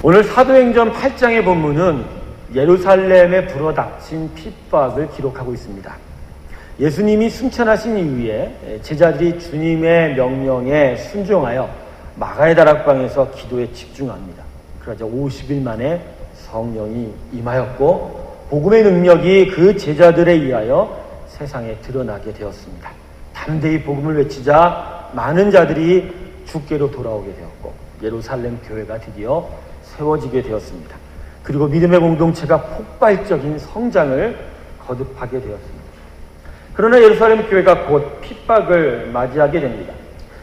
오늘 사도행전 8장의 본문은 예루살렘에 불어닥친 핍박을 기록하고 있습니다. 예수님이 승천하신 이후에 제자들이 주님의 명령에 순종하여 마가의 다락방에서 기도에 집중합니다. 그러자 50일 만에 성령이 임하였고 복음의 능력이 그 제자들에 의하여 세상에 드러나게 되었습니다. 담대히 복음을 외치자 많은 자들이 주께로 돌아오게 되었고 예루살렘 교회가 드디어 세워지게 되었습니다. 그리고 믿음의 공동체가 폭발적인 성장을 거듭하게 되었습니다. 그러나 예루살렘 교회가 곧 핍박을 맞이하게 됩니다.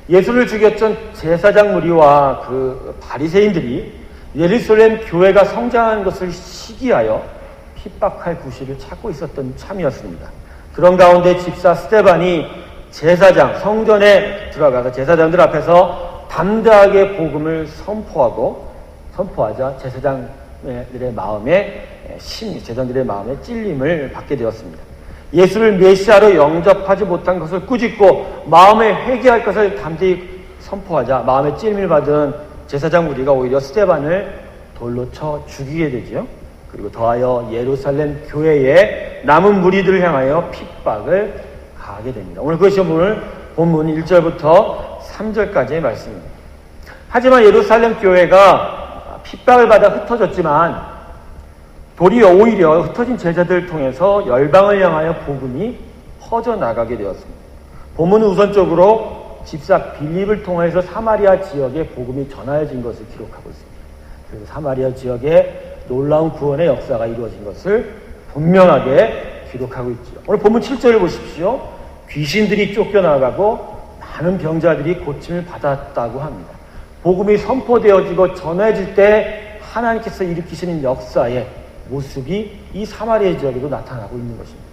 예수를 죽였던 제사장 무리와 그 바리새인들이 예루살렘 교회가 성장한 것을 시기하여 핍박할 구실을 찾고 있었던 참이었습니다. 그런 가운데 집사 스테반이 제사장 성전에 들어가서 제사장들 앞에서 담대하게 복음을 선포하고 선포하자 제사장들의 마음에 심, 제사장들의 마음에 찔림을 받게 되었습니다. 예수를 메시아로 영접하지 못한 것을 꾸짖고 마음에 회개할 것을 담대히 선포하자 마음에 찔림을 받은 제사장 무리가 오히려 스테반을 돌로 쳐 죽이게 되죠. 그리고 더하여 예루살렘 교회의 남은 무리들을 향하여 핍박을 가하게 됩니다. 오늘 그것이 오늘 본문 1절부터 3절까지의 말씀입니다. 하지만 예루살렘 교회가 핍박을 받아 흩어졌지만 도리어 오히려 흩어진 제자들을 통해서 열방을 향하여 복음이 퍼져나가게 되었습니다. 본문은 우선적으로 집사 빌립을 통해서 사마리아 지역에 복음이 전하여진 것을 기록하고 있습니다. 그래서 사마리아 지역에 놀라운 구원의 역사가 이루어진 것을 분명하게 기록하고 있죠. 오늘 본문 7절을 보십시오. 귀신들이 쫓겨나가고 많은 병자들이 고침을 받았다고 합니다. 복음이 선포되어지고 전해질 때 하나님께서 일으키시는 역사의 모습이 이 사마리아 지역에도 나타나고 있는 것입니다.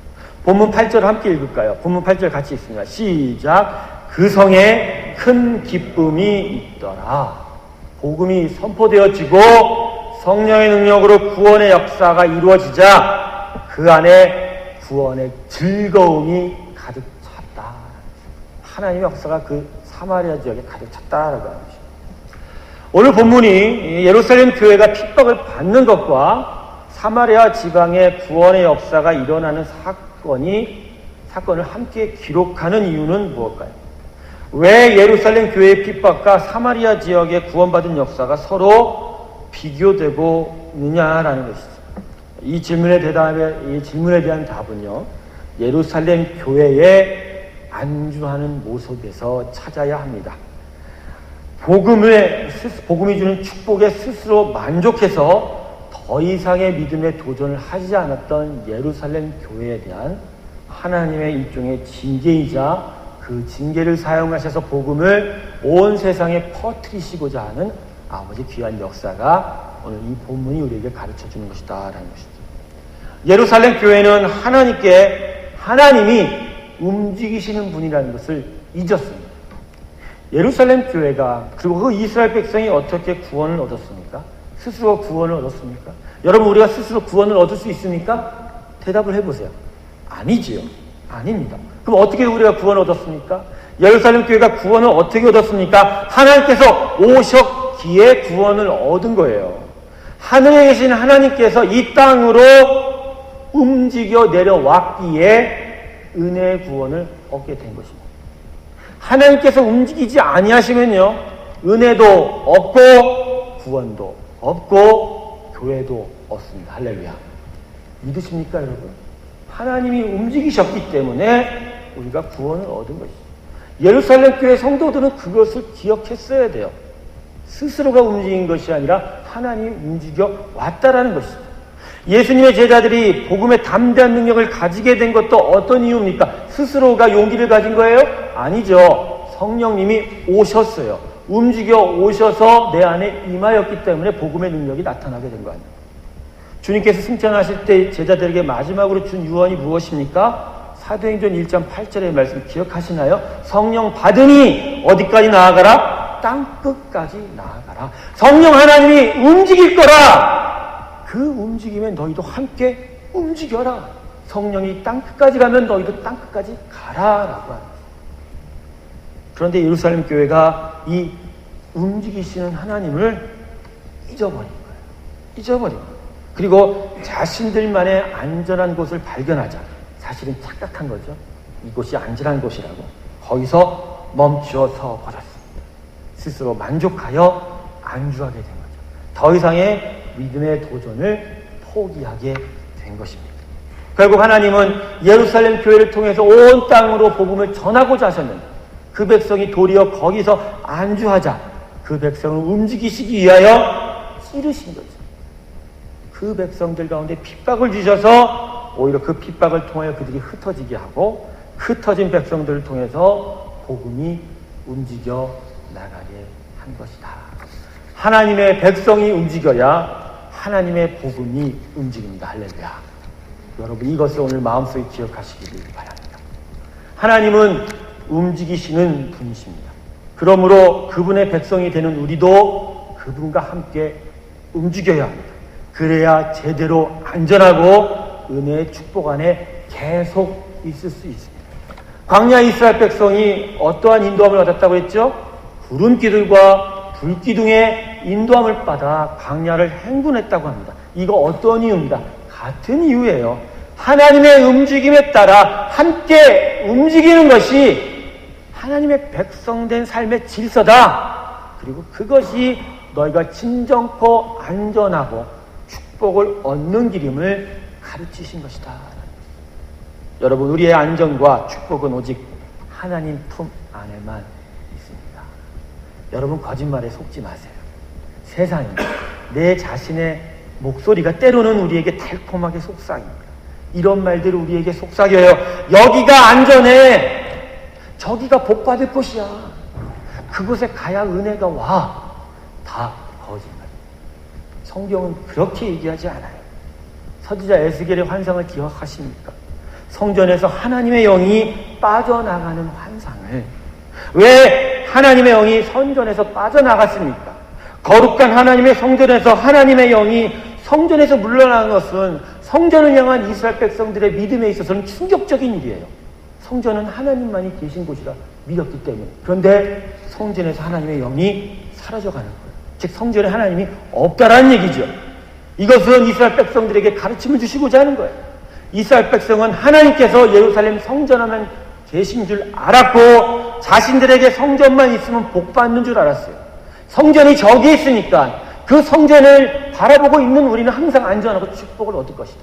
본문 8절 함께 읽을까요? 본문 8절 같이 읽습니다. 시작. 그 성에 큰 기쁨이 있더라. 복음이 선포되어지고 성령의 능력으로 구원의 역사가 이루어지자 그 안에 구원의 즐거움이 가득 찼다. 하나님의 역사가 그 사마리아 지역에 가득 찼다라고 하는 것입니다. 오늘 본문이 예루살렘 교회가 핍박을 받는 것과 사마리아 지방의 구원의 역사가 일어나는 사건이 사건을 함께 기록하는 이유는 무엇일까요? 왜 예루살렘 교회의 핍박과 사마리아 지역의 구원받은 역사가 서로 비교되고 있느냐라는 것이죠. 이 질문에 대답에 이 질문에 대한 답은요. 예루살렘 교회에 안주하는 모습에서 찾아야 합니다. 복음의 복음이 주는 축복에 스스로 만족해서 더 이상의 믿음의 도전을 하지 않았던 예루살렘 교회에 대한 하나님의 일종의 징계이자 그 징계를 사용하셔서 복음을 온 세상에 퍼뜨리시고자 하는 아버지 귀한 역사가 오늘 이 본문이 우리에게 가르쳐 주는 것이다라는 것이죠. 예루살렘 교회는 하나님께 하나님이 움직이시는 분이라는 것을 잊었습니다. 예루살렘 교회가 그리고 그 이스라엘 백성이 어떻게 구원을 얻었습니까? 스스로 구원을 얻었습니까? 여러분 우리가 스스로 구원을 얻을 수 있습니까? 대답을 해보세요. 아니지요. 아닙니다. 그럼 어떻게 우리가 구원을 얻었습니까? 예루살렘 교회가 구원을 어떻게 얻었습니까? 하나님께서 오셨기에 구원을 얻은 거예요. 하늘에 계신 하나님께서 이 땅으로 움직여 내려왔기에 은혜의 구원을 얻게 된 것입니다. 하나님께서 움직이지 아니하시면요. 은혜도 없고 구원도 없고 교회도 없습니다. 할렐루야. 믿으십니까, 여러분? 하나님이 움직이셨기 때문에 우리가 구원을 얻은 것이죠. 예루살렘 교회 성도들은 그것을 기억했어야 돼요. 스스로가 움직인 것이 아니라 하나님이 움직여 왔다라는 것이죠. 예수님의 제자들이 복음의 담대한 능력을 가지게 된 것도 어떤 이유입니까? 스스로가 용기를 가진 거예요? 아니죠. 성령님이 오셨어요. 움직여 오셔서 내 안에 임하였기 때문에 복음의 능력이 나타나게 된 거 아니에요. 주님께서 승천하실 때 제자들에게 마지막으로 준 유언이 무엇입니까? 사도행전 1장 8절의 말씀 기억하시나요? 성령 받으니 어디까지 나아가라? 땅 끝까지 나아가라. 성령 하나님이 움직일 거라. 그 움직임에 너희도 함께 움직여라. 성령이 땅 끝까지 가면 너희도 땅 끝까지 가라라고 합니다. 그런데 예루살렘 교회가 이 움직이시는 하나님을 잊어버린 거예요. 잊어버립니다. 그리고 자신들만의 안전한 곳을 발견하자. 사실은 착각한 거죠. 이곳이 안전한 곳이라고. 거기서 멈추어서 버렸습니다. 스스로 만족하여 안주하게 된 거죠. 더 이상의 믿음의 도전을 포기하게 된 것입니다. 결국 하나님은 예루살렘 교회를 통해서 온 땅으로 복음을 전하고자 하셨는데 그 백성이 도리어 거기서 안주하자 그 백성을 움직이시기 위하여 찌르신 거죠. 그 백성들 가운데 핍박을 주셔서 오히려 그 핍박을 통하여 그들이 흩어지게 하고 흩어진 백성들을 통해서 복음이 움직여 나가게 한 것이다. 하나님의 백성이 움직여야 하나님의 복음이 움직입니다. 할렐루야. 여러분 이것을 오늘 마음속에 기억하시기를 바랍니다. 하나님은 움직이시는 분이십니다. 그러므로 그분의 백성이 되는 우리도 그분과 함께 움직여야 합니다. 그래야 제대로 안전하고 은혜의 축복 안에 계속 있을 수 있습니다. 광야 이스라엘 백성이 어떠한 인도함을 얻었다고 했죠? 구름 기둥과 불 기둥의 인도함을 받아 광야를 행군했다고 합니다. 이거 어떤 이유입니다. 같은 이유예요. 하나님의 움직임에 따라 함께 움직이는 것이 하나님의 백성된 삶의 질서다. 그리고 그것이 너희가 진정코 안전하고 축복을 얻는 길임을 가르치신 것이다. 여러분, 우리의 안전과 축복은 오직 하나님 품 안에만 있습니다. 여러분, 거짓말에 속지 마세요. 세상이 내 자신의 목소리가 때로는 우리에게 달콤하게 속삭입니다. 이런 말들을 우리에게 속삭여요. 여기가 안전해. 저기가 복받을 곳이야. 그곳에 가야 은혜가 와. 다 거짓말. 성경은 그렇게 얘기하지 않아요. 서지자 에스겔의 환상을 기억하십니까? 성전에서 하나님의 영이 빠져나가는 환상을 왜 하나님의 영이 성전에서 빠져나갔습니까? 거룩한 하나님의 성전에서 하나님의 영이 성전에서 물러나는 것은 성전을 향한 이스라엘 백성들의 믿음에 있어서는 충격적인 일이에요. 성전은 하나님만이 계신 곳이라 믿었기 때문에. 그런데 성전에서 하나님의 영이 사라져가는 거예요. 즉 성전에 하나님이 없다라는 얘기죠. 이것은 이스라엘 백성들에게 가르침을 주시고자 하는 거예요. 이스라엘 백성은 하나님께서 예루살렘 성전하면 계신 줄 알았고 자신들에게 성전만 있으면 복 받는 줄 알았어요. 성전이 저기 있으니까 그 성전을 바라보고 있는 우리는 항상 안전하고 축복을 얻을 것이다.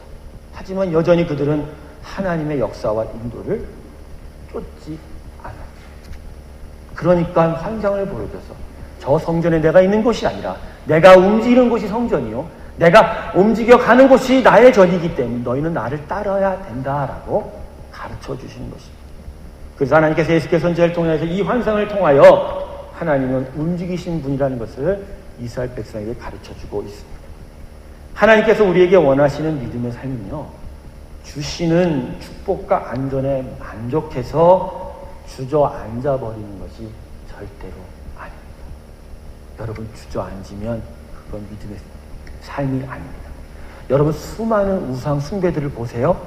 하지만 여전히 그들은 하나님의 역사와 인도를 쫓지 않았죠. 그러니까 환상을 보여줘서 저 성전에 내가 있는 곳이 아니라 내가 움직이는 곳이 성전이요. 내가 움직여 가는 곳이 나의 전이기 때문에 너희는 나를 따라야 된다라고 가르쳐 주시는 것입니다. 그래서 하나님께서 예수께 선지자를 통해서 이 환상을 통하여 하나님은 움직이신 분이라는 것을 이스라엘 백성에게 가르쳐 주고 있습니다. 하나님께서 우리에게 원하시는 믿음의 삶은요, 주시는 축복과 안전에 만족해서 주저앉아 버리는 것이 절대로 여러분 주저앉으면 그건 믿음의 삶이 아닙니다. 여러분 수많은 우상 숭배들을 보세요.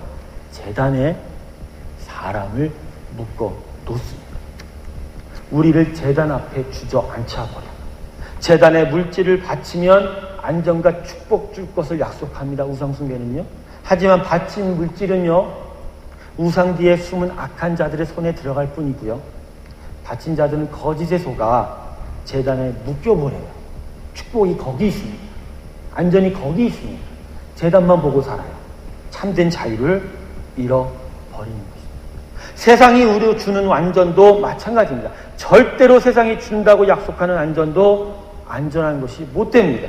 재단에 사람을 묶어 놓습니다. 우리를 재단 앞에 주저앉혀 버려. 재단에 물질을 바치면 안정과 축복 줄 것을 약속합니다. 우상 숭배는요. 하지만 바친 물질은요. 우상 뒤에 숨은 악한 자들의 손에 들어갈 뿐이고요. 바친 자들은 거짓에 속아 재단에 묶여버려요. 축복이 거기 있습니다. 안전이 거기 있습니다. 재단만 보고 살아요. 참된 자유를 잃어버리는 것입니다. 세상이 우리 주는 안전도 마찬가지입니다. 절대로 세상이 준다고 약속하는 안전도 안전한 것이 못 됩니다.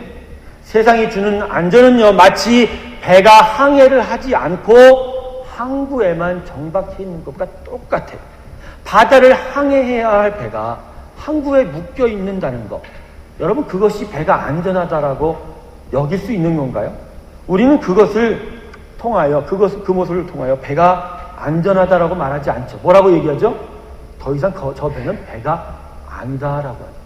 세상이 주는 안전은요, 마치 배가 항해를 하지 않고 항구에만 정박해 있는 것과 똑같아요. 바다를 항해해야 할 배가 항구에 묶여 있는다는 것. 여러분, 그것이 배가 안전하다라고 여길 수 있는 건가요? 우리는 그것을 통하여, 그것, 그 모습을 통하여 배가 안전하다라고 말하지 않죠. 뭐라고 얘기하죠? 더 이상 저 배는 배가 아니다라고 하죠.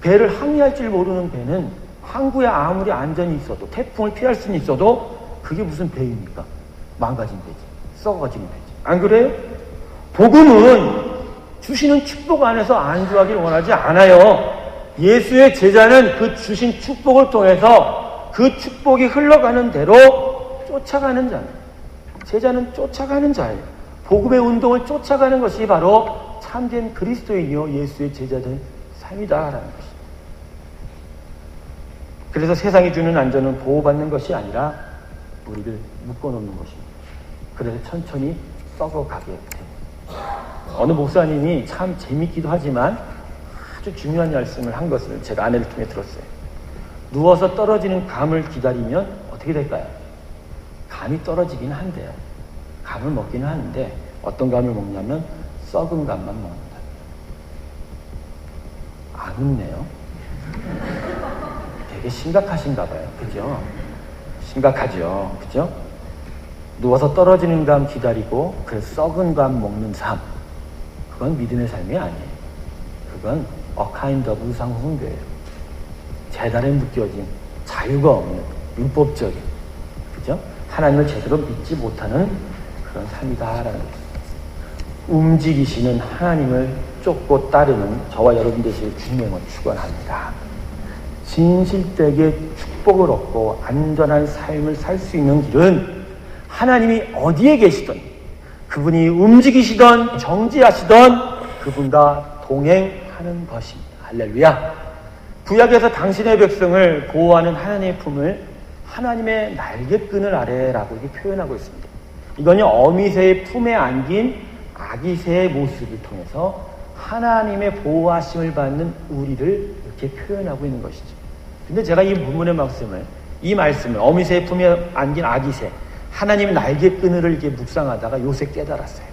배를 항해할 줄 모르는 배는 항구에 아무리 안전이 있어도, 태풍을 피할 수는 있어도, 그게 무슨 배입니까? 망가진 배지. 썩어진 배지. 안 그래요? 복음은 주시는 축복 안에서 안주하기를 원하지 않아요. 예수의 제자는 그 주신 축복을 통해서 그 축복이 흘러가는 대로 쫓아가는 자는 제자는 쫓아가는 자예요. 복음의 운동을 쫓아가는 것이 바로 참된 그리스도인이요 예수의 제자된 삶이다라는 것입니다. 그래서 세상이 주는 안전은 보호받는 것이 아니라 우리를 묶어놓는 것입니다. 그래서 천천히 썩어가게 됩니다. 어느 목사님이 참 재밌기도 하지만 아주 중요한 말씀을 한 것을 제가 아내를 통해 들었어요. 누워서 떨어지는 감을 기다리면 어떻게 될까요? 감이 떨어지긴 한데요. 감을 먹기는 하는데 어떤 감을 먹냐면 썩은 감만 먹는다. 안 웃네요. 되게 심각하신가 봐요. 그죠? 심각하죠. 그죠? 누워서 떨어지는 감 기다리고 그 썩은 감 먹는 삶. 그건 믿음의 삶이 아니에요. 그건 어카인드 오브 상훈교예요. 재단에 묶여진 자유가 없는 율법적인 그죠? 하나님을 제대로 믿지 못하는 그런 삶이다라는. 움직이시는 하나님을 쫓고 따르는 저와 여러분 되실 주님을 축원합니다. 진실되게 축복을 얻고 안전한 삶을 살 수 있는 길은 하나님이 어디에 계시든 그분이 움직이시던 정지하시던 그분과 동행하는 것입니다. 할렐루야. 구약에서 당신의 백성을 보호하는 하나님의 품을 하나님의 날개끈을 아래라고 이렇게 표현하고 있습니다. 이건요, 어미새의 품에 안긴 아기새의 모습을 통해서 하나님의 보호하심을 받는 우리를 이렇게 표현하고 있는 것이죠. 근데 제가 이 본문의 말씀을, 이 말씀을 어미새의 품에 안긴 아기새, 하나님 날개끈을 이렇게 묵상하다가 요새 깨달았어요.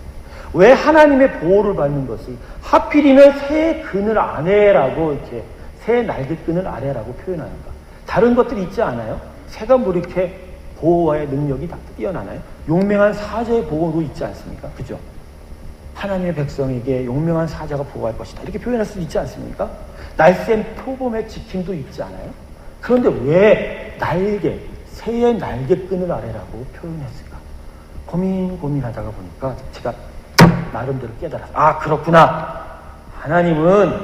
왜 하나님의 보호를 받는 것을 하필이면 새 그늘 아래라고 이렇게 새 날개끈을 아래라고 표현하는가? 다른 것들이 있지 않아요? 새가 뭐 이렇게 보호와의 능력이 다 뛰어나나요? 용맹한 사자의 보호로 있지 않습니까? 그죠? 하나님의 백성에게 용맹한 사자가 보호할 것이다. 이렇게 표현할 수 있지 않습니까? 날쌘 표범의 지킴도 있지 않아요? 그런데 왜 날개, 새의 날개끈을 아래라고 표현했을까? 고민 고민하다가 보니까 제가 나름대로 깨달았어. 아 그렇구나. 하나님은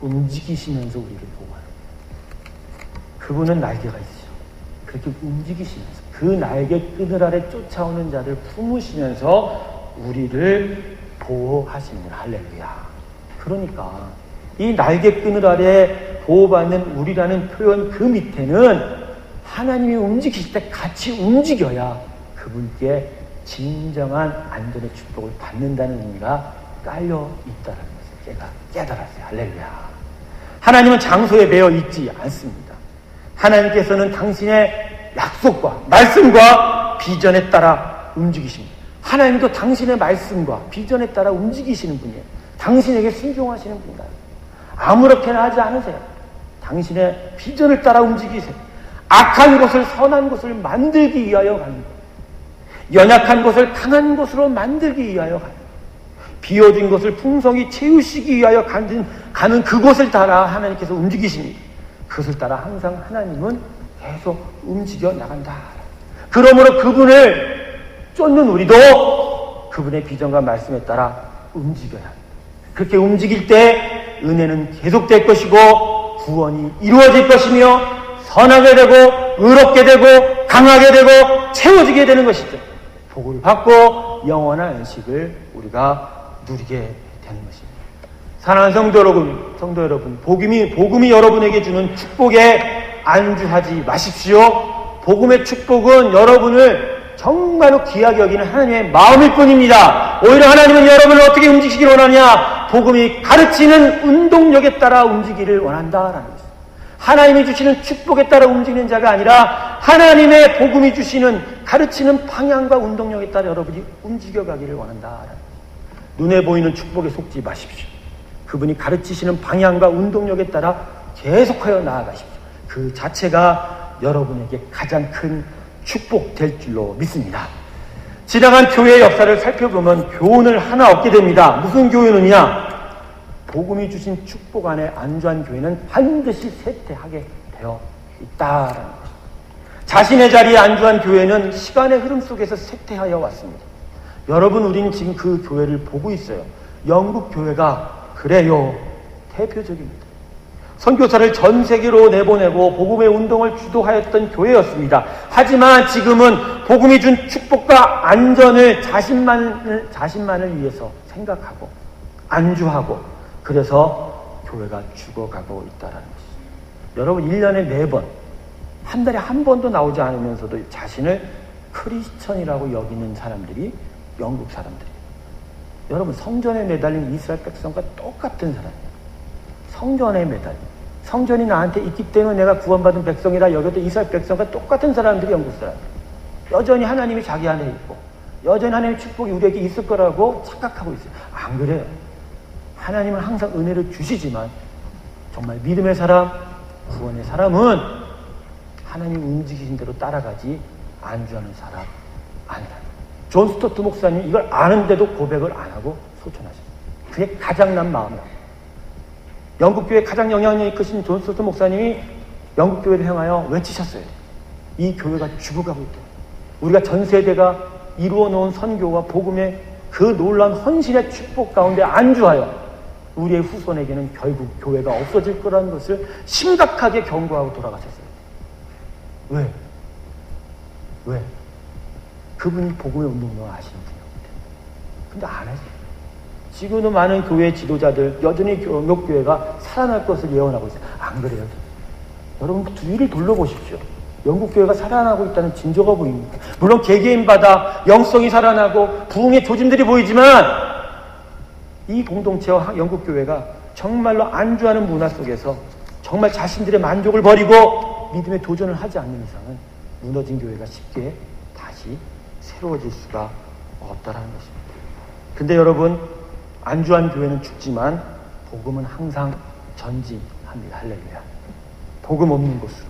움직이시면서 우리를 보호하는 그분은 날개가 있으죠. 그렇게 움직이시면서 그 날개 끈을 아래 쫓아오는 자를 품으시면서 우리를 보호하십니다. 할렐루야. 그러니까 이 날개 끈을 아래 보호받는 우리라는 표현 그 밑에는 하나님이 움직이실 때 같이 움직여야 그분께 진정한 안전의 축복을 받는다는 의미가 깔려 있다는 것을 제가 깨달았어요. 할렐루야. 하나님은 장소에 매여 있지 않습니다. 하나님께서는 당신의 약속과 말씀과 비전에 따라 움직이십니다. 하나님도 당신의 말씀과 비전에 따라 움직이시는 분이에요. 당신에게 순종하시는 분이다. 아무렇게나 하지 않으세요. 당신의 비전을 따라 움직이세요. 악한 것을 선한 것을 만들기 위하여 가는 것. 연약한 것을 강한 것으로 만들기 위하여 가는 것. 비워진 것을 풍성히 채우시기 위하여 가는, 가는 그곳을 따라 하나님께서 움직이십니다. 그것을 따라 항상 하나님은 계속 움직여 나간다. 그러므로 그분을 쫓는 우리도 그분의 비전과 말씀에 따라 움직여야 합니다. 그렇게 움직일 때 은혜는 계속될 것이고 구원이 이루어질 것이며 선하게 되고 의롭게 되고 강하게 되고 채워지게 되는 것이죠. 복을 받고 영원한 안식을 우리가 누리게 되는 것입니다. 사랑하는 성도 여러분, 성도 여러분, 복음이 복음이 여러분에게 주는 축복에 안주하지 마십시오. 복음의 축복은 여러분을 정말로 귀하게 여기는 하나님의 마음일 뿐입니다. 오히려 하나님은 여러분을 어떻게 움직이기를 원하냐? 복음이 가르치는 운동력에 따라 움직이기를 원한다라는 것입니다. 하나님이 주시는 축복에 따라 움직이는 자가 아니라 하나님의 복음이 주시는 가르치는 방향과 운동력에 따라 여러분이 움직여가기를 원한다. 눈에 보이는 축복에 속지 마십시오. 그분이 가르치시는 방향과 운동력에 따라 계속하여 나아가십시오. 그 자체가 여러분에게 가장 큰 축복 될 줄로 믿습니다. 지나간 교회의 역사를 살펴보면 교훈을 하나 얻게 됩니다. 무슨 교훈이냐? 복음이 주신 축복 안에 안주한 교회는 반드시 쇠퇴하게 되어 있다라는 것입니다. 자신의 자리에 안주한 교회는 시간의 흐름 속에서 쇠퇴하여 왔습니다. 여러분, 우리는 지금 그 교회를 보고 있어요. 영국 교회가 그래요. 대표적입니다. 선교사를 전 세계로 내보내고 복음의 운동을 주도하였던 교회였습니다. 하지만 지금은 복음이 준 축복과 안전을 자신만을, 자신만을 위해서 생각하고 안주하고 그래서 교회가 죽어가고 있다는 것입니다. 여러분 1년에 4번 한 달에 한 번도 나오지 않으면서도 자신을 크리스천이라고 여기는 사람들이 영국 사람들이에요. 여러분 성전에 매달린 이스라엘 백성과 똑같은 사람이에요. 성전에 매달린 성전이 나한테 있기 때문에 내가 구원받은 백성이라 여겨도 이스라엘 백성과 똑같은 사람들이 영국 사람. 여전히 하나님이 자기 안에 있고 여전히 하나님의 축복이 우리에게 있을 거라고 착각하고 있어요. 안 그래요. 하나님은 항상 은혜를 주시지만 정말 믿음의 사람, 구원의 사람은 하나님 움직이신 대로 따라가지 안주하는 사람 아니라. 존 스토트 목사님 이걸 아는데도 고백을 안 하고 소천하셨어요. 그게 가장 난 마음이에요. 영국교회 가장 영향력 크신 존 스토트 목사님이 영국교회를 향하여 외치셨어요. 이 교회가 죽어가고 있다. 우리가 전 세대가 이루어 놓은 선교와 복음의 그 놀라운 헌신의 축복 가운데 안주하여 우리의 후손에게는 결국 교회가 없어질 거라는 것을 심각하게 경고하고 돌아가셨어요. 왜? 왜? 그분이 복음의 운동을 아시는 분이었거든요. 근데 안 하세요. 지금도 많은 교회 지도자들 여전히 영국교회가 살아날 것을 예언하고 있어요. 안 그래요? 여러분 뒤를 돌려보십시오. 영국교회가 살아나고 있다는 징조가 보입니다. 물론 개개인마다 영성이 살아나고 부흥의 조짐들이 보이지만 이 공동체와 영국교회가 정말로 안주하는 문화 속에서 정말 자신들의 만족을 버리고 믿음의 도전을 하지 않는 이상은 무너진 교회가 쉽게 다시 새로워질 수가 없다라는 것입니다. 근데 여러분 안주한 교회는 죽지만 복음은 항상 전진합니다. 할렐루야. 복음 없는 곳으로.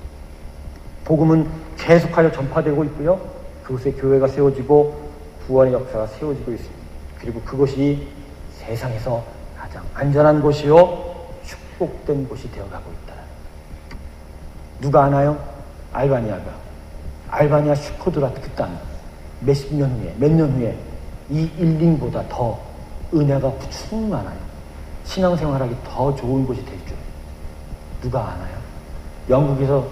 복음은 계속하여 전파되고 있고요. 그곳에 교회가 세워지고 구원의 역사가 세워지고 있습니다. 그리고 그것이 세상에서 가장 안전한 곳이요. 축복된 곳이 되어가고 있다. 누가 아나요? 알바니아가. 알바니아 슈코드라트 그 땅. 몇십 년 후에, 몇 년 후에 이 일링보다 더 은혜가 충만하여 신앙생활하기 더 좋은 곳이 될 줄. 누가 아나요? 영국에서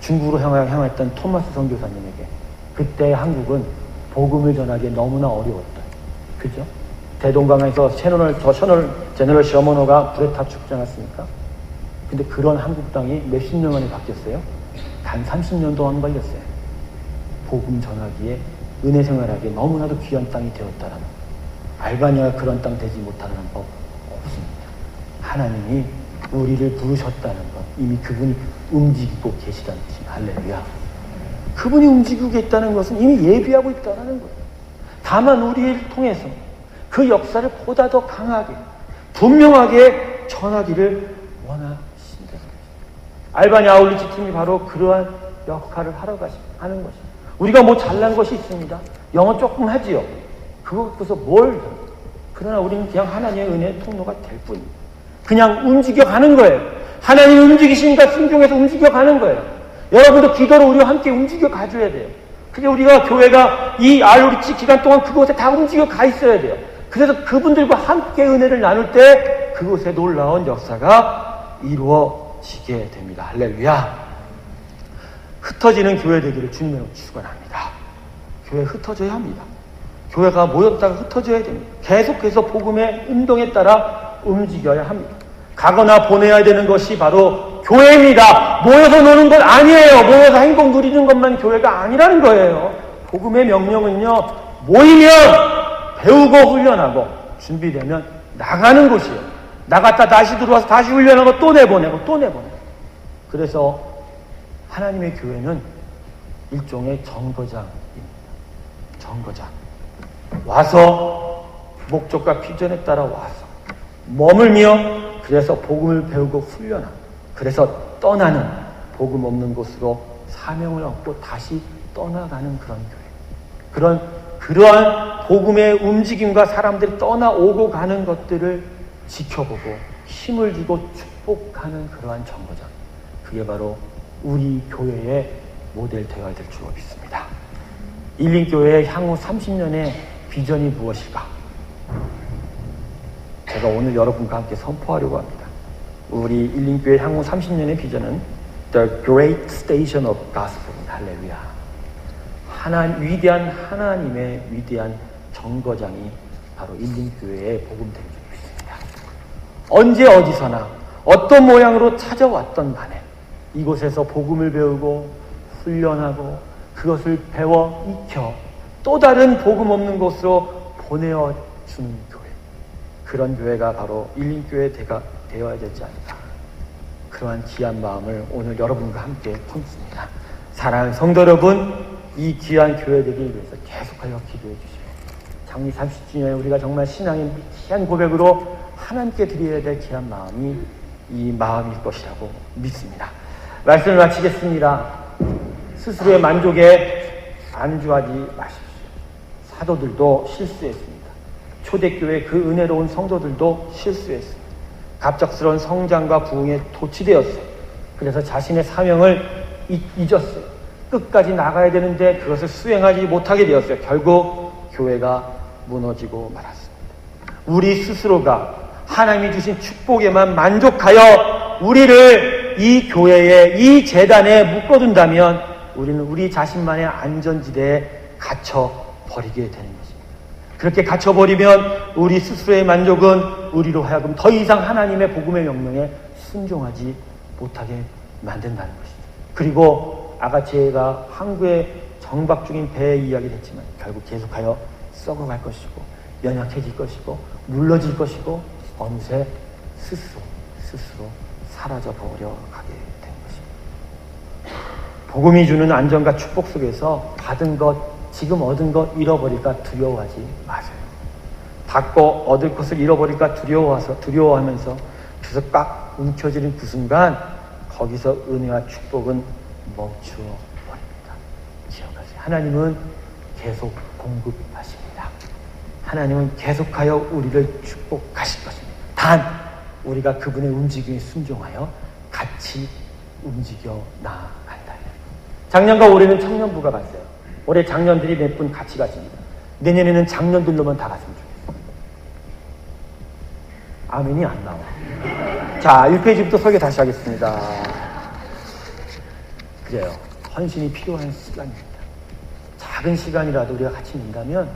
중국으로 향했던 토마스 선교사님에게 그때 한국은 복음을 전하기 너무나 어려웠다. 그죠? 대동강에서 채널을, 저 채널, 제너럴 셔머너가 불에 타 죽지 않았습니까? 근데 그런 한국 땅이 몇십 년 만에 바뀌었어요? 단 30년도 안 걸렸어요. 복음 전하기에 은혜 생활하기에 너무나도 귀한 땅이 되었다라는 알바니아가 그런 땅 되지 못하는 법 없습니다. 하나님이 우리를 부르셨다는 것 이미 그분이 움직이고 계시다는 것이 할렐루야. 그분이 움직이고 있다는 것은 이미 예비하고 있다는 거예요. 다만 우리를 통해서 그 역사를 보다 더 강하게 분명하게 전하기를 원하신다. 알바니 아울리치 팀이 바로 그러한 역할을 하러 가시, 하는 것입니다. 우리가 뭐 잘난 것이 있습니다. 영어 조금 하지요. 그거 갖고서 뭘 그러나 우리는 그냥 하나님의 은혜의 통로가 될 뿐입니다. 그냥 움직여 가는 거예요. 하나님 움직이시니까 순종해서 움직여 가는 거예요. 여러분도 기도로 우리와 함께 움직여 가줘야 돼요. 그게 우리가 교회가 이 알로리치 기간 동안 그곳에 다 움직여 가 있어야 돼요. 그래서 그분들과 함께 은혜를 나눌 때 그곳에 놀라운 역사가 이루어지게 됩니다. 할렐루야. 흩어지는 교회 되기를 주님으로 축원합니다. 교회 흩어져야 합니다. 교회가 모였다가 흩어져야 됩니다. 계속해서 복음의 운동에 따라 움직여야 합니다. 가거나 보내야 되는 것이 바로 교회입니다. 모여서 노는 것 아니에요. 모여서 행복 누리는 것만 교회가 아니라는 거예요. 복음의 명령은요, 모이면 배우고 훈련하고 준비되면 나가는 곳이에요. 나갔다 다시 들어와서 다시 훈련하고 또 내보내고 또 내보내고. 그래서 하나님의 교회는 일종의 정거장입니다. 정거장. 와서 목적과 비전에 따라 와서 머물며 그래서 복음을 배우고 훈련하고 그래서 떠나는 복음 없는 곳으로 사명을 얻고 다시 떠나가는 그런 교회. 그런 그러한 복음의 움직임과 사람들이 떠나오고 가는 것들을 지켜보고 힘을 주고 축복하는 그러한 정거장. 그게 바로 우리 교회의 모델 되어야 될줄 믿습니다. 일린교회의 향후 30년의 비전이 무엇일까? 제가 오늘 여러분과 함께 선포하려고 합니다. 우리 일린교회 향후 30년의 비전은 The Great Station of Gospel. 할렐루야. 하나 위대한 하나님의 위대한 정거장이 바로 일린교회의 복음된 줄 믿습니다. 언제 어디서나 어떤 모양으로 찾아왔던 간에 이곳에서 복음을 배우고 훈련하고 그것을 배워 익혀 또 다른 복음 없는 곳으로 보내어 주는 교회. 그런 교회가 바로 일린교회 대가 되어야 되지 않을까. 그러한 귀한 마음을 오늘 여러분과 함께 품습니다. 사랑하는 성도 여러분, 이 귀한 교회 되기 위해서 계속하여 기도해 주시고 장미 30주년에 우리가 정말 신앙의 귀한 고백으로 하나님께 드려야 될 귀한 마음이 이 마음일 것이라고 믿습니다. 말씀을 마치겠습니다. 스스로의 만족에 안주하지 마십시오. 사도들도 실수했습니다. 초대교회 그 은혜로운 성도들도 실수했습니다. 갑작스러운 성장과 부흥에 도취되었어요. 그래서 자신의 사명을 잊었어요. 끝까지 나가야 되는데 그것을 수행하지 못하게 되었어요. 결국 교회가 무너지고 말았습니다. 우리 스스로가 하나님이 주신 축복에만 만족하여 우리를 이 교회에 이 재단에 묶어둔다면 우리는 우리 자신만의 안전지대에 갇혀 버리게 되는 것입니다. 그렇게 갇혀버리면 우리 스스로의 만족은 우리로 하여금 더 이상 하나님의 복음의 명령에 순종하지 못하게 만든다는 것입니다. 그리고 아가체가 항구에 정박 중인 배의 이야기를 했지만 결국 계속하여 썩어갈 것이고 연약해질 것이고 물러질 것이고 어느새 스스로 스스로 사라져 버려 가게 된 것입니다. 복음이 주는 안정과 축복 속에서 받은 것 지금 얻은 것 잃어버릴까 두려워하지 마세요. 받고 얻을 것을 잃어버릴까 두려워해서 두려워하면서 그래서 꽉 움켜쥐는 그 순간 거기서 은혜와 축복은 멈추어 버립니다. 기억하세요. 하나님은 계속 공급하십니다. 하나님은 계속하여 우리를 축복하실 것입니다. 단 우리가 그분의 움직임에 순종하여 같이 움직여 나간다. 작년과 올해는 청년부가 갔어요. 올해 장년들이 몇 분 같이 가십니다. 내년에는 장년들로만 다 갔으면 좋겠어요. 아멘이 안 나와. 자, 1페이지부터 설계 다시 하겠습니다. 그래요. 헌신이 필요한 시간입니다. 작은 시간이라도 우리가 같이 민다면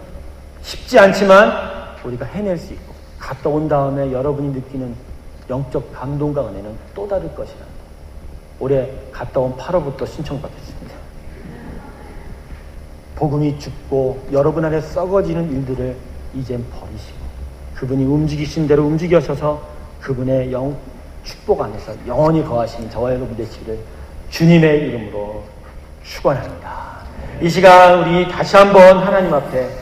쉽지 않지만 우리가 해낼 수 있고 갔다 온 다음에 여러분이 느끼는 영적 감동과 은혜는 또 다를 것이라. 올해 갔다 온 8월부터 신청받겠습니다. 복음이 죽고 여러분 안에 썩어지는 일들을 이젠 버리시고 그분이 움직이신 대로 움직여셔서 그분의 영 축복 안에서 영원히 거하시는 저와 여러분 되시기를 주님의 이름으로 축원합니다. 이 시간 우리 다시 한번 하나님 앞에